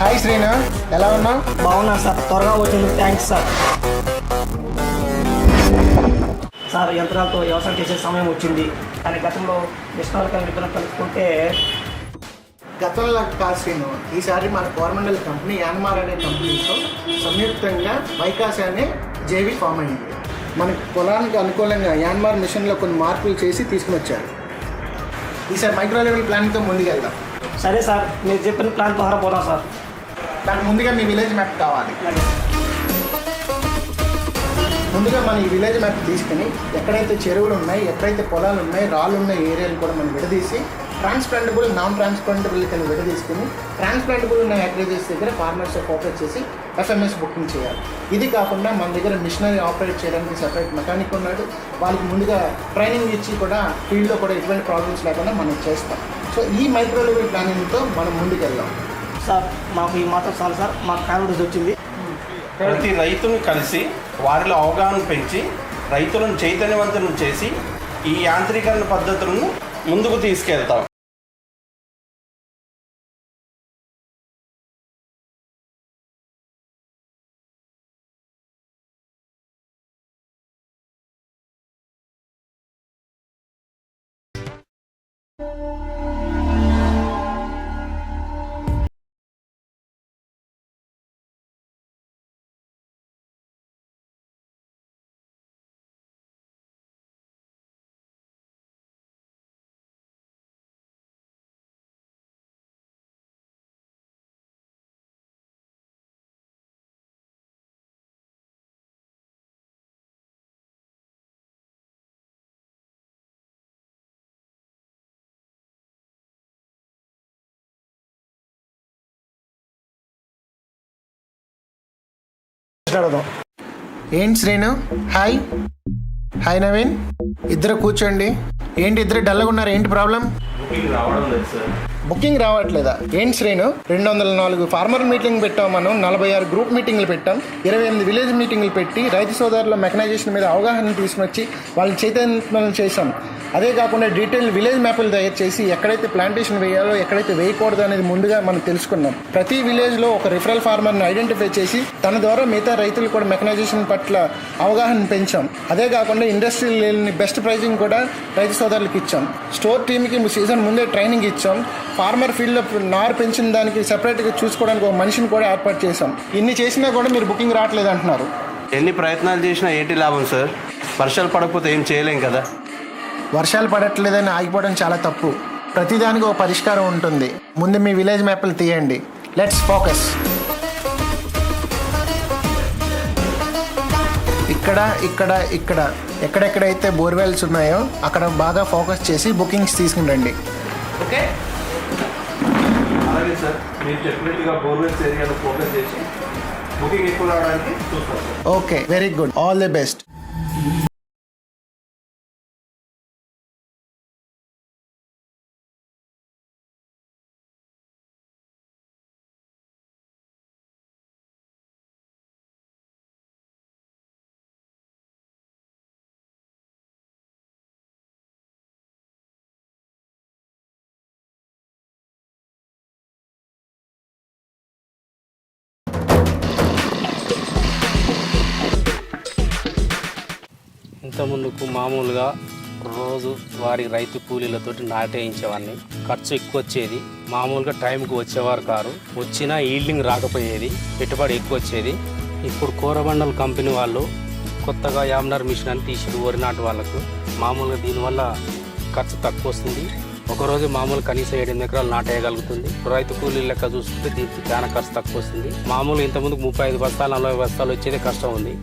Hi Srinu ఎలా ఉన్నావు? బాగున్నా సార్. త్వరగా వచ్చింది థ్యాంక్స్ సార్. సార్ యంత్రాలతో వ్యవసాయం చేసే సమయం వచ్చింది. కానీ గతంలో హిస్టారికల్ విత్తనం కలుపుకుంటే గతంలో కాదు శ్రీను ఈసారి మన గవర్నమెంటల్ కంపెనీ యాన్మార్ అనే కంపెనీతో సంయుక్తంగా మైకాస్ అనే జేవి ఫామ్ అయింది. మన పొలానికి అనుకూలంగా యాన్మార్ మిషన్లో కొన్ని మార్పులు చేసి తీసుకుని వచ్చారు. ఈసారి మైక్రో లెవెల్ ప్లానింగ్తో ముందుకెళ్దాం. సరే సార్ మీరు చెప్పిన ప్లాన్ ద్వారా పోదాం సార్. దానికి ముందుగా మీ విలేజ్ మ్యాప్ కావాలి. ముందుగా మన ఈ విలేజ్ మ్యాప్ తీసుకుని ఎక్కడైతే చెరువులు ఉన్నాయి ఎక్కడైతే పొలాలు ఉన్నాయి రాళ్ళు ఉన్న ఏరియాలు కూడా మనం విడదీసి ట్రాన్స్ప్లాంటబుల్ నాన్ ట్రాన్స్ప్లాంటబుల్ కింద విడదీసుకుని ట్రాన్స్ప్లాంటబుల్ ఉన్న యాక్టివిటీస్ దగ్గర ఫార్మర్స్ కోఆపరేట్ చేసి ఎఫ్ఎంఎస్ బుకింగ్ చేయాలి. ఇది కాకుండా మన దగ్గర మిషనరీ ఆపరేట్ చేయడానికి సపరేట్ మెకానిక్ ఉన్నాడు. వాళ్ళకి ముందుగా ట్రైనింగ్ ఇచ్చి కూడా ఫీల్డ్లో కూడా ఎటువంటి ప్రాబ్లమ్స్ లేకుండా మనం చేస్తాం. సో ఈ మైక్రో లెవెల్ ప్లానింగ్తో మనం ముందుకెళ్దాం. సార్ మాకు ఈ మాత్రం చాలు సార్. మాకు కాన్ఫిడెన్స్ వచ్చింది. ప్రతి రైతును కలిసి వారిలో అవగాహన పెంచి రైతులను చైతన్యవంతులను చేసి ఈ యాంత్రీకరణ పద్ధతులను ముందుకు తీసుకెళ్తాం. మాట్లాడదాం. ఏంటి శ్రీను? హాయ్. హాయ్ నవీన్. ఇద్దరు కూర్చోండి. ఏంటి ఇద్దరు డల్గా ఉన్నారు? ఏంటి ప్రాబ్లం? రావడం లేదు సార్. బుకింగ్ రావట్లేదా? ఏంటి శ్రీను రెండు వందల నాలుగు ఫార్మర్ మీటింగ్ పెట్టాం మనం నలభై ఆరు గ్రూప్ మీటింగ్లు పెట్టాం. ఇరవై ఎనిమిది విలేజ్ మీటింగ్లు పెట్టి రైతు సోదరుల మెకనైజేషన్ మీద అవగాహన తీసుకొచ్చి వాళ్ళని చైతన్యం చేశాం. అదే కాకుండా డీటెయిల్ విలేజ్ మ్యాప్లు తయారు చేసి ఎక్కడైతే ప్లాంటేషన్ వేయాలో ఎక్కడైతే వేయకూడదు అనేది ముందుగా మనం తెలుసుకున్నాం. ప్రతి విలేజ్లో ఒక రిఫరల్ ఫార్మర్ని ఐడెంటిఫై చేసి తన ద్వారా మిగతా రైతులు కూడా మెకనైజేషన్ పట్ల అవగాహన పెంచాం. అదే కాకుండా ఇండస్ట్రియల్ బెస్ట్ ప్రైజింగ్ కూడా రైతు సోదరులకు ఇచ్చాం. స్టోర్ టీమ్కి సీజన్ ముందే ట్రైనింగ్ ఇచ్చాం. ఫార్మర్ ఫీల్డ్లో నారు పెంచిన దానికి సెపరేట్గా చూసుకోవడానికి ఒక మనిషిని కూడా ఏర్పాటు చేశాం. ఇన్ని చేసినా కూడా మీరు బుకింగ్ రావట్లేదు అంటున్నారు. ఎన్ని ప్రయత్నాలు చేసినా ఏంటి లాభం సార్? వర్షాలు పడకపోతే ఏం చేయలేం కదా. వర్షాలు పడట్లేదని ఆగిపోవడం చాలా తప్పు. ప్రతిదానికి ఒక పరిష్కారం ఉంటుంది. ముందు మీ విలేజ్ మ్యాప్లు తీయండి. లెట్స్ ఫోకస్ ఇక్కడ ఇక్కడ ఇక్కడ. ఎక్కడెక్కడైతే బోర్వెల్స్ ఉన్నాయో అక్కడ బాగా ఫోకస్ చేసి బుకింగ్స్ తీసుకుని రండి. ఓకే? అలాగే సార్. మీరు చెప్పినట్టుగా బోర్వెల్స్ ఏరియాలో ఫోకస్ చేసి బుకింగ్ ఎక్కువ రావడానికి చూస్తాం sir. Okay very good all the best ఇంత ముందుకు మామూలుగా రోజు వారి రైతు కూలీలతోటి నాటేయించేవాడిని ఖర్చు ఎక్కువ వచ్చేది మామూలుగా టైంకి వచ్చేవారు కారు. వచ్చినా ఈల్డింగ్ రాకపోయేది. పెట్టుబడి ఎక్కువ వచ్చేది ఇప్పుడు కూరబండల కంపెనీ వాళ్ళు కొత్తగా యామ్నర్ మిషన్ అని తీసిరు వరి నాటు వాళ్ళకు. మామూలుగా దీనివల్ల ఖర్చు తక్కువ వస్తుంది ఒకరోజు మామూలు కనీసం ఏడెనిమిది ఎకరాలు నాటేయగలుగుతుంది. రైతు కూలీ లెక్క చూసుకుంటే దీనికి చాలా ఖర్చు తక్కువ వస్తుంది మామూలు ఇంతకుముందు ముప్పై ఐదు బస్తాలు నలభై బస్తాలు వచ్చేదే కష్టం ఉంది.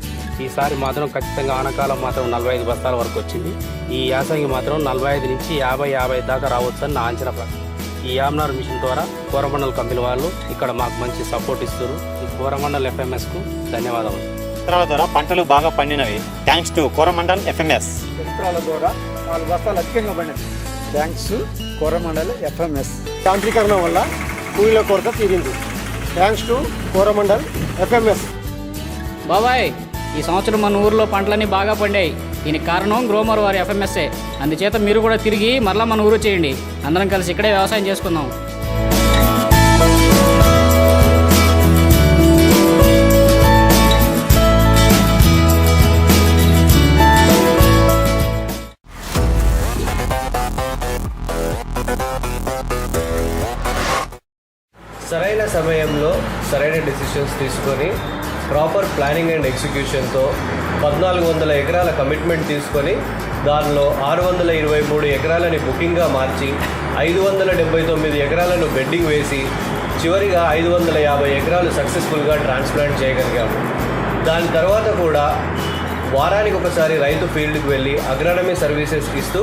ఈసారి మాత్రం ఖచ్చితంగా ఆనకాలం మాత్రం నలభై ఐదు బస్తాల వరకు వచ్చింది. ఈ యాసంగి మాత్రం నలభై ఐదు నుంచి యాభై యాభై దాకా రావచ్చు అని నా అంచనా ప్రకారం. ఈ యామ్నార్ మిషన్ ద్వారా కోరమండల్ కంపెనీ వాళ్ళు ఇక్కడ మాకు మంచి సపోర్ట్ ఇస్తారు ఈ కోరమండల్ ఎఫ్ఎంఎస్కు ధన్యవాదాలు యంత్రాల ద్వారా పంటలు బాగా పండినవి. Thanks to Coromandel FMS. యంత్రాల ద్వారా నాలుగు బస్తాలు అధికంగా పడినది థ్యాంక్స్ కోరమండల్ ఎఫ్ఎంఎస్. యాంత్రీకరణ వల్ల కూలీల కొరత తీరింది. Thanks to Coromandel FMS. బాబాయ్! ఈ సంవత్సరం మన ఊరిలో పంటలన్నీ బాగా పండాయి. దీనికి కారణం గ్రోమర్ వారి ఎఫ్ఎంఎస్ఏ. అందుచేత మీరు కూడా తిరిగి మరలా మన ఊరు చేయండి. అందరం కలిసి ఇక్కడే వ్యవసాయం చేసుకుందాం. సరైన సమయంలో సరైన డెసిషన్స్ తీసుకొని ప్రాపర్ ప్లానింగ్ అండ్ ఎగ్జిక్యూషన్తో పద్నాలుగు వందల ఎకరాల కమిట్మెంట్ తీసుకొని దానిలో ఆరు వందల ఇరవై మూడు ఎకరాలని బుకింగ్గా మార్చి ఐదు వందల డెబ్బై తొమ్మిది ఎకరాలను బెడ్డింగ్ వేసి చివరిగా ఐదు వందల యాభై ఎకరాలు సక్సెస్ఫుల్గా ట్రాన్స్ప్లాంట్ చేయగలిగాము. దాని తర్వాత కూడా వారానికి ఒకసారి రైతు ఫీల్డ్కి వెళ్ళి అగ్రానమీ సర్వీసెస్ ఇస్తూ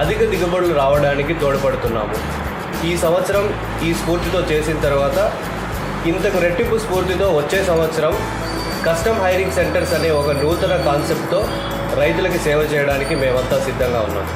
అధిక దిగుబడులు రావడానికి తోడ్పడుతున్నాము. ఈ సంవత్సరం ఈ స్ఫూర్తితో చేసిన తర్వాత ఇంతకు రెట్టింపు స్ఫూర్తితో వచ్చే సంవత్సరం కస్టమ్ హైరింగ్ సెంటర్స్ అనే ఒక నూతన కాన్సెప్ట్తో రైతులకి సేవ చేయడానికి మేమంతా సిద్ధంగా ఉన్నాం.